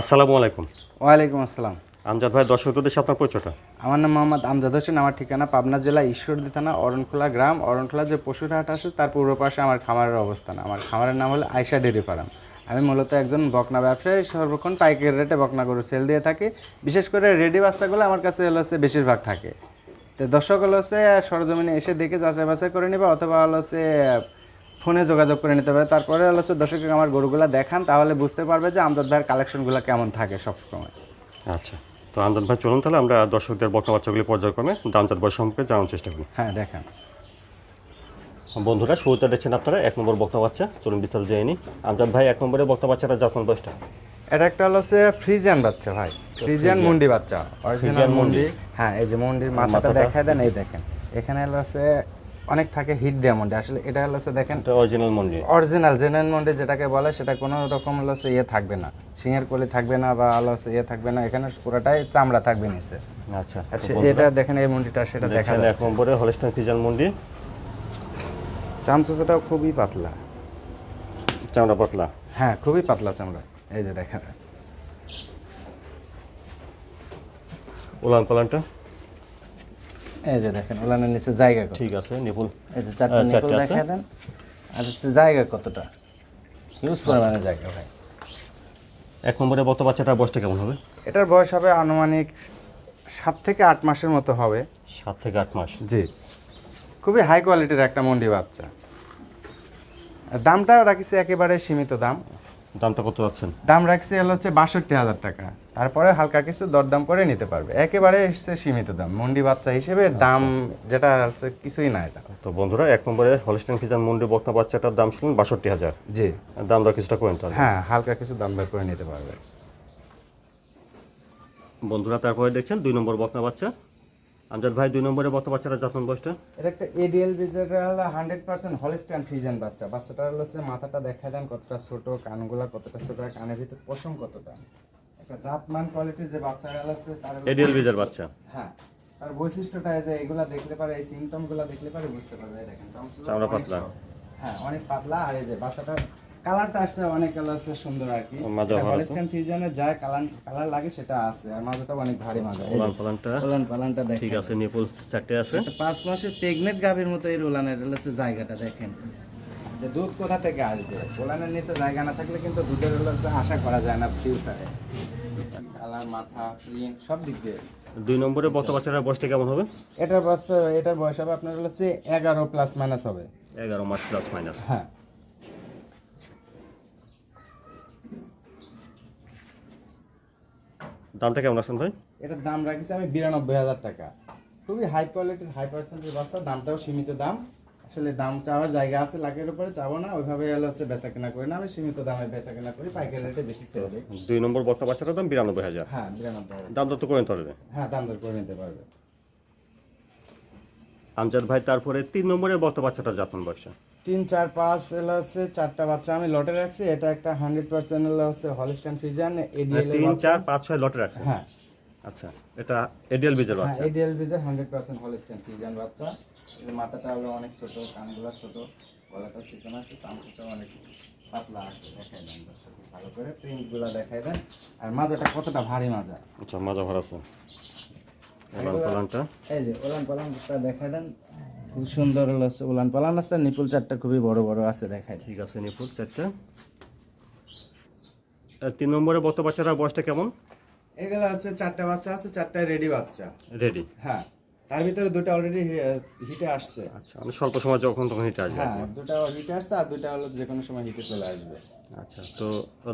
আসসালামু আলাইকুম। ওয়ালাইকুম আসসালাম। আমজাদ ভাই দর্শকদের দেশে আপনার পরিচয়টা? আমার নাম মোহাম্মদ আমজাদ হোসেন আমার ঠিকানা পাবনা জেলা ঈশ্বরদী থানা অরণখোলা গ্রাম। অরণখোলা যে পশুর হাট আছে তার পূর্ব পাশে আমার খামারের অবস্থান। আমার খামারের নাম হলো আয়সা ডেরি ফার্ম আমি মূলত একজন বকনা ব্যবসায়ী সর্বক্ষণ পাইকারি রেটে বকনা গরু সেল দিয়ে থাকি। বিশেষ করে রেডি বাচ্চাগুলো আমার কাছে হলো হচ্ছে বেশিরভাগ থাকে। তো দর্শক হলো হচ্ছে সরজমিনে এসে দেখে যাচাই বাছাই করে নেবে অথবা হলো হচ্ছে ফোনে যোগাযোগ করে নিতে পারে। তারপরে হচ্ছে দর্শককে আমার গরুগুলা দেখান তাহলে বুঝতে পারবে যে আমজাদ ভাইয়ের কালেকশনগুলো কেমন থাকে সবসময়। আচ্ছা তো আমজাদ ভাই চলুন তাহলে আমরা দর্শকদের বকনা বাচ্চাগুলি পর্যায়ক্রমে দামজাদ বয়স সম্পর্কে জানার চেষ্টা করি। হ্যাঁ দেখান। বন্ধুরা শুরুতে দেখছেন আপনারা এক নম্বর বকনা বাচ্চা চলুন বিস্তারিত জেনে নিই। আমজাদ ভাই এক নম্বরে বকনা বাচ্চাটা যত্ন বয়সটা? এটা একটা হলো হচ্ছে ফ্রিজিয়ান বাচ্চা ভাই ফ্রিজিয়ান মুন্ডি বাচ্চা অরিজিনাল মুন্ডি। হ্যাঁ এই যে মুন্ডির মাথাটা। দেখায় দেন এই দেখেন। এখানে হলো হচ্ছে অনেক থাকে হিট দেওয়া মুন্ডি আসলে এটা হলো হচ্ছে দেখেন এটা অরিজিনাল মন্ডি অরিজিনাল জেনুইন মুন্ডি যেটাকে বলে সেটা কোনো রকম হলো হচ্ছে ইয়ে থাকবে না। সিংহের কলি থাকবে না বা হচ্ছে ইয়ে থাকবে না এখানে পুরোটাই চামড়া থাকবে নিচে। আচ্ছা আচ্ছা এটা দেখেন এই মুন্ডিটা সেটা দেখা দেখছেন এক নম্বরে হলস্টাইন ফিজান মন্ডি চামচাটাও খুবই পাতলা। চামড়া পাতলা। হ্যাঁ খুবই পাতলা চামড়া। এই যে দেখেন। উলান পালানটা? এই যে দেখেন ওলানের নিচে জায়গা ঠিক আছে নিপুল এই যে চারটে আহ, চারটে নিকল আছে। দেখা দেন। আর হচ্ছে জায়গা কতটা? হিউজ পরিমাণে জায়গা ভাই। এক নম্বরে বকনা বাচ্চাটার বয়সটা কেমন হবে? এটার বয়স হবে আনুমানিক সাত থেকে আট মাসের মতো হবে। সাত থেকে আট মাস। জি। খুবই হাই কোয়ালিটির একটা মন্ডি বাচ্চা। দামটা রাখিছে একেবারে সীমিত দাম। দামটা কত যাচ্ছেন? দাম রাখছে হলো হচ্ছে বাষট্টি হাজার টাকা। তারপরে হালকা কিছু দরদাম করে নিতে পারবে। একেবারে সীমিত দাম। মন্ডি বাচ্চা হিসেবে দাম যেটা হচ্ছে কিছুই না এটা। তো বন্ধুরা এক নম্বরে হলস্টাইন ফিজান মন্ডি বকনা বাচ্চাটার দাম শুনুন বাষট্টি হাজার। জি। দাম দর কিছুটা করেন তাহলে। হ্যাঁ হালকা কিছু দাম দর করে নিতে পারবে। বন্ধুরা তারপরে দেখছেন দুই নম্বর বকনা বাচ্চা। আমজাদ ভাই দুই নম্বরে বকনা বাচ্চাটা যত্ন বয়সটা? এটা একটা এডিএল বিজের হলো হান্ড্রেড পার্সেন্ট হলিস্টান ফ্রিজেন বাচ্চা। বাচ্চাটা হলো হচ্ছে মাথাটা দেখা দেন কতটা ছোট কানগুলা কতটা ছোট কানের ভিতর পশম কতটা। একটা জাতমান কোয়ালিটির যে বাচ্চা আছে তার এডিএল বিজার বাচ্চা? হ্যাঁ। তার বৈশিষ্ট্যটা এই যে এগুলা দেখলে পারে এই সিমটমগুলা দেখলে পারে বুঝতে পারবে। দেখেন চামড়া পাতলা। হ্যাঁ অনেক পাতলা। আর এই যে বাচ্চাটার কালারটা আসছে অনেক কালার আছে সুন্দর আর কি। যা কালার কালার লাগে সেটা আছে আর মাজাটা অনেক ভারী মাজা। যে, উলান পালানটা। ওলান পালানটা দেখেন। ঠিক আছে নিপুল চারটে আছে। পাঁচ মাসের প্রেগনেন্ট গাভীর মতো এই রোলানের হচ্ছে জায়গাটা দেখেন। যে দুধ কোথা থেকে আসবে? নিচে জায়গা না থাকলে কিন্তু দুধের হচ্ছে আশা করা যায় না ফিউচারে কালার মাথা প্রিন্ট সব দিক দিয়ে। দুই নম্বরে বকনা বাচ্চাটার বয়সটা কেমন হবে? এটার বয়স এটার বয়স হবে আপনার হচ্ছে এগারো প্লাস মাইনাস হবে। এগারো মাস প্লাস মাইনাস হ্যাঁ। দামটা কেমন আছেন ভাই? এটার দাম রাখিছি আমি বিরানব্বই হাজার টাকা। খুবই হাই কোয়ালিটির হাই পার্সেন্টের বাচ্চা দামটাও সীমিত দাম। আসলে দাম চাওয়ার জায়গা আছে লাখের উপরে চাবো না ওইভাবে এলে হচ্ছে বেচা কেনা করি না আমি সীমিত দামে বেচা কেনা করি পাইকারি রেটে বেশি সেল দিই দুই নম্বর বকনা বাচ্চাটার দাম বিরানব্বই হাজার। হ্যাঁ বিরানব্বই হাজার। দাম দর তো করেন তাহলে হ্যাঁ দাম দর করে নিতে পারবে। আমজাদ ভাই তারপরে তিন নম্বরে বকনা বাচ্চাটা যত্ন বয়সটা। তিন চার পাঁচ এলো হচ্ছে চারটা বাচ্চা। আমি লটে রাখছি এটা একটা হান্ড্রেড পার্সেন্ট হলো হচ্ছে হলিস্টান ফিজিয়ান এডিএল তিন চার পাঁচ ছয় লটে রাখছেন হ্যাঁ। আচ্ছা এটা এডিএল বিজের বাচ্চা? এডিএল বিজের হান্ড্রেড পার্সেন্ট হলিস্টান ফিজিয়ান বাচ্চা। এর মাথাটা হলো অনেক ছোট কানগুলো ছোট গলাটা চিকন আছে চামচাটাও অনেক পাতলা আছে দেখাই দেন ভালো করে প্রিন্টগুলো দেখাই দেন। আর মাজাটা কতটা ভারী মাজা? আচ্ছা মাজা ভর আছে। এই যে ওলান পালানটা দেখাই দেন খুব সুন্দর ওলান পালান আছে নিপুল চারটা খুবই বড় বড় আছে দেখায় ঠিক আছে নিপুল চারটা। আর তিন নম্বরে বকনা বাচ্চারা বয়সটা কেমন? এগুলো হচ্ছে চারটা বাচ্চা আছে চারটায় রেডি বাচ্চা। রেডি হ্যাঁ তার ভিতরে দুটো অলরেডি হিটে আসছে। আচ্ছা আমি স্বল্প সময় যখন তখন হিটে আসবে। হ্যাঁ দুটো হিটে আসছে আর দুটো হলো যে কোনো সময় হিটে চলে আসবে। আচ্ছা তো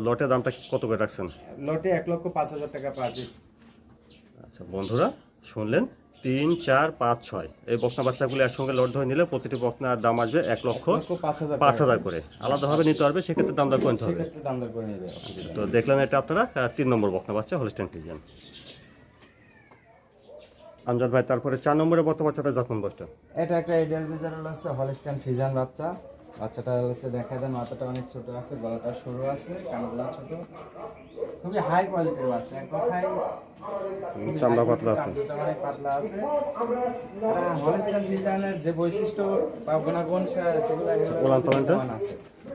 লটের দামটা কত করে রাখছেন? লটে এক লক্ষ পাঁচ হাজার টাকা পার পিস আচ্ছা বন্ধুরা শুনলেন? তিন চার পাঁচ ছয়। এই বকনা বাচ্চাগুলো একসঙ্গে লট ধরে নিলে প্রতিটি বকনার দাম আসবে এক লক্ষ পাঁচ হাজার করে। আলাদাভাবে নিতে পারবে সেক্ষেত্রে দাম দর করে নিতে হবে। তো দেখলেন এটা আপনারা তিন নম্বর বকনা বাচ্চা হলিস্টাইন ফিজিয়ান আমজাদ ভাই তারপরে চার নম্বরে বকনা বাচ্চাটা যখন বসটা এটা একটা এডিয়াল বিজার হচ্ছে হলিস্টান ফিজান বাচ্চা। বাচ্চাটা হচ্ছে দেখা দেন মাথাটা অনেক ছোট আছে গলাটা সরু আছে কানগুলা ছোট। খুবই হাই কোয়ালিটির বাচ্চা। এক কথায় চামড়া পাতলা আছে। চামড়া পাতলা আছে। যে বৈশিষ্ট্য বা গুণাগুণ সেগুলো উলান পালানটা?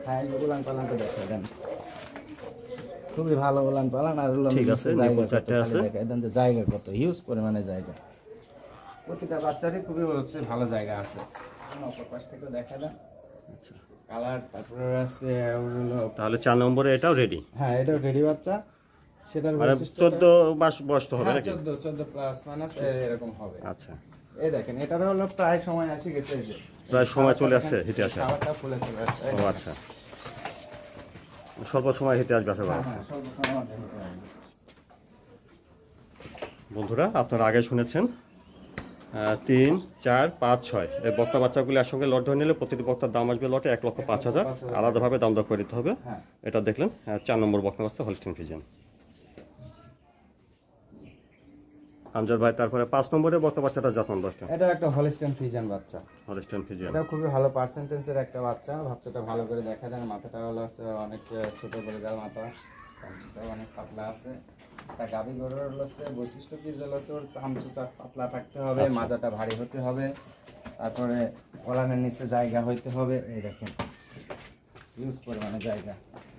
হ্যাঁ এগুলো উলান পালানটা দেখা দেন। খুবই ভালো বলান পালান। আর ঠিক আছে, চারটে আছে। একদম জায়গা কত হিউজ পরিমাণে জায়গা। প্রতিটা বাচ্চারই খুবই হচ্ছে ভালো জায়গা আছে। অপর পাশ থেকে দেখা দেন আচ্ছা। কালার তারপরে আছে তাহলে চার নম্বরে এটাও রেডি হ্যাঁ এটাও রেডি বাচ্চা। সেটার মানে মাস বয়স তো হবে হ্যাঁ, নাকি? 14 14 প্লাস মাইনাস এরকম হবে। আচ্ছা। এই দেখেন এটার হলো প্রায় সময় আসে গেছে এই যে। প্রায় সময় চলে আসছে হেঁটে আসা। খাবারটা ফুলে চলে আসছে ও আচ্ছা। স্বল্প সময় হেঁটে আসবে আশা করা হ্যাঁ, হ্যাঁ। বন্ধুরা আপনারা আগে শুনেছেন তিন চার পাঁচ ছয়। এই বক্তা বাচ্চাগুলি একসঙ্গে লট ধরে নিলে প্রতিটি বক্তার দাম আসবে লটে এক লক্ষ পাঁচ হাজার। আলাদাভাবে দাম দর করে দিতে হবে। হ্যাঁ। এটা দেখলেন চার নম্বর বক্তা বাচ্চা হলস্টিন ফিজিয়ান আমজাদ ভাই তারপরে পাঁচ নম্বরে বক্তা বাচ্চাটা যত্ন দশটা এটা একটা হলিস্টেন ফিজিয়ান বাচ্চা। হলিস্টেন ফিজিয়ান এটা খুবই ভালো পার্সেন্টেজের একটা বাচ্চা। বাচ্চাটা ভালো করে দেখা যায় মাথাটা হলো অনেক ছোট করে দেওয়া মাথা অনেক পাতলা আছে। তা গাভী গরুর হচ্ছে বৈশিষ্ট্য কি হচ্ছে ওর চামচুটা পাতলা থাকতে হবে মাজাটা ভারী হতে হবে। তারপরে ওলানের নিচে জায়গা হইতে হবে। এই দেখেন ইউজ পরিমাণে জায়গা।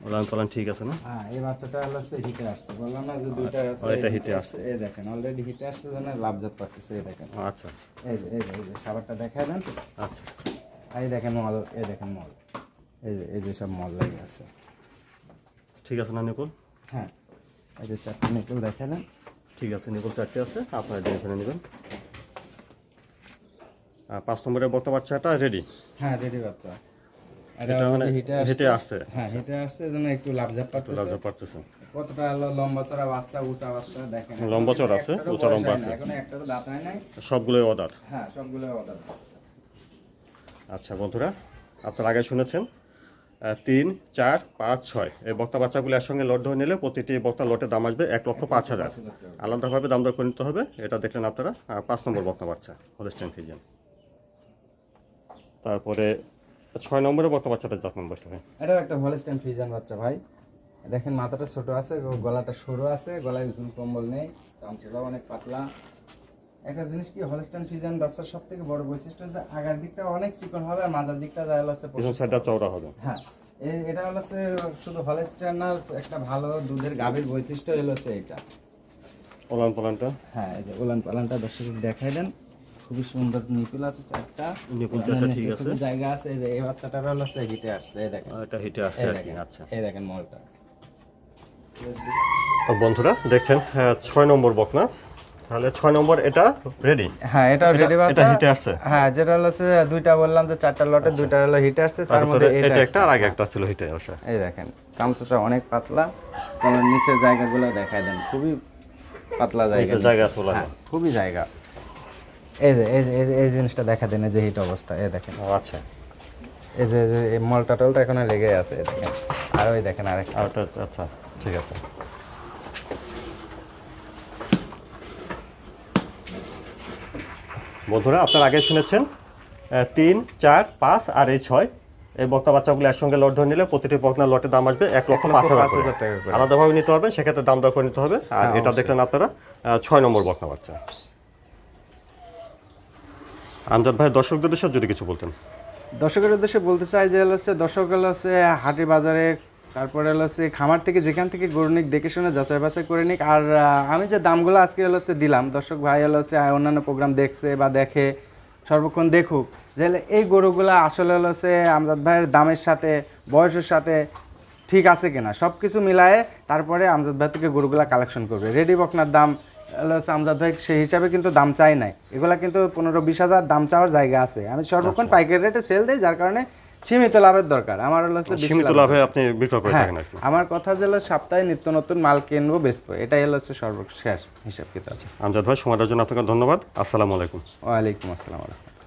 ওলান পালান ঠিক আছে না? হ্যাঁ এই বাচ্চাটা হলো হিটে আসছে। বললাম না যে দুইটা আছে এটা হিটে আসছে। এই দেখেন অলরেডি হিটে আসছে জন্য লাভজাত পাচ্ছে এই দেখেন। আচ্ছা। এই যে এই যে এই যে সাবারটা দেখা দেন তো। আচ্ছা। এই দেখেন মল এই দেখেন মল। এই যে এই যে সব মল লেগে আছে ঠিক আছে না নিকুল? হ্যাঁ এই যে চারটে নিকেল দেখা দেন ঠিক আছে নিকুল চারটে আছে আপনারা জেনে শুনে নেবেন। পাঁচ নম্বরের বক্তা বাচ্চাটা রেডি হ্যাঁ রেডি বাচ্চা। এটা মানে হেঁটে আসছে। হ্যাঁ হেঁটে আসছে জন্য একটু লাভজাপ পাচ্ছে। লাভ পারতেছে কতটা লম্বা চড়া বাচ্চা উঁচা বাচ্চা দেখেন। লম্বা চড়া আছে, উঁচা লম্বা আছে। এখনও দাঁত নাই। সবগুলোই অদাত। হ্যাঁ আচ্ছা বন্ধুরা আপনারা আগে শুনেছেন তিন চার পাঁচ ছয়। এই বক্তা বাচ্চাগুলো একসঙ্গে লট ধরে নিলে প্রতিটি বক্তা লটের দাম আসবে এক লক্ষ পাঁচ হাজার। আলাদাভাবে দাম দর করে নিতে হবে এটা দেখলেন আপনারা। পাঁচ নম্বর বক্তা বাচ্চা ফিজিয়ান তারপরে ছয় নম্বরে বক্তা বাচ্চাটা যত্ন হবে এটাও একটা হলিস্টাইন ফিজান বাচ্চা ভাই। দেখেন মাথাটা ছোট আছে গলাটা সরু আছে গলায় ঝুল কম্বল নেই চামচাটাও অনেক পাতলা। একটা জিনিস কি হলিস্টাইন ফিজান বাচ্চার সব থেকে বড় বৈশিষ্ট্য হচ্ছে আগার দিকটা অনেক চিকন হবে আর মাজার দিকটা পিছন প্রশস্ত। সাইডটা চওড়া হবে। হ্যাঁ এটা হলো শুধু হলিস্টাইনার একটা ভালো দুধের গাভীর বৈশিষ্ট্য হলো হচ্ছে এটা। ওলান পালানটা হ্যাঁ এই যে ওলান পালানটা দর্শক দেখাই দেন। খুবই সুন্দর নিপুল আছে চারটা। নিপুল চারটা ঠিক আছে। জায়গা আছে এই যে এই বাচ্চাটার হলো হচ্ছে হিটে আসছে এই দেখেন। এটা হিটে আসছে আর কি আচ্ছা। এই দেখেন মলটা। বন্ধুরা দেখছেন হ্যাঁ, ছয় নম্বর বকনা। তাহলে ছয় নম্বর এটা রেডি হ্যাঁ এটা রেডি এটা হিটে আসছে? হ্যাঁ যেটা হচ্ছে দুইটা বললাম যে চারটা লটে দুইটা হলো হিটে আসছে তার মধ্যে এটা একটা আর আগে একটা ছিল হিটে আসা। এই দেখেন চামচটা অনেক পাতলা। তোমার নিচের জায়গাগুলো দেখাই দেন। খুবই পাতলা জায়গা নিচের জায়গা আছে হ্যাঁ, খুবই জায়গা। এই যে এই জিনিসটা দেখা দেন যে হিট অবস্থা এই দেখেন। ও আচ্ছা। এই যে এই মলটা টলটা এখনও লেগে আছে দেখেন। আর ওই দেখেন আরেকটা। আর ওটা আচ্ছা ঠিক আছে। বন্ধুরা আপনারা আগে শুনেছেন তিন চার পাঁচ আর এই ছয়। এই বক্তা বাচ্চাগুলো একসঙ্গে লট ধরে নিলে প্রতিটি বক্তার লটের দাম আসবে এক লক্ষ পাঁচ হাজার। আলাদাভাবে নিতে হবে সেক্ষেত্রে দাম দর করে নিতে হবে। আর হ্যাঁ, এটা দেখলেন আপনারা ছয় নম্বর বক্তা বাচ্চা। আমজাদ ভাই, দর্শকদের উদ্দেশ্যে যদি কিছু বলতেন। দর্শকের উদ্দেশ্যে বলতে চাই যে হচ্ছে, দর্শক হলো হচ্ছে, হাটে বাজারে, তারপরে হচ্ছে, খামার থেকে যেখান থেকে গরু নিক, দেখে শুনে যাচাই বাছাই করে নিক। আর আমি যে দামগুলো আজকে হচ্ছে দিলাম, দর্শক ভাই হলো হচ্ছে অন্যান্য প্রোগ্রাম দেখছে বা দেখে, সর্বক্ষণ দেখুক, যে এই গরুগুলো আসলে হচ্ছে আমজাদ ভাইয়ের দামের সাথে, বয়সের সাথে ঠিক আছে কিনা সব কিছু মিলায়ে তারপরে আমজাদ ভাই থেকে গরুগুলা কালেকশন করবে। রেডি বকনার দাম আমজাদ ভাই সেই হিসাবে কিন্তু দাম চাই নাই। এগুলা কিন্তু পনেরো বিশ হাজার দাম চাওয়ার জায়গা আছে। আমি সর্বক্ষণ পাইকারি রেটে সেল দিই যার কারণে সীমিত লাভের দরকার। আমার হলো সীমিত লাভে আপনি বিক্রয় করে হ্যাঁ। থাকেন আমার কথা যে হলো সপ্তাহে নিত্য নতুন মাল কিনবো বেচবো এটাই হলো হচ্ছে সর্বশেষ হিসাব কিতাব আমজাদ ভাই সময়টার জন্য আপনাকে ধন্যবাদ। আসসালামু আলাইকুম। ওয়ালাইকুম আসসালাম রহমতুল্লাহ।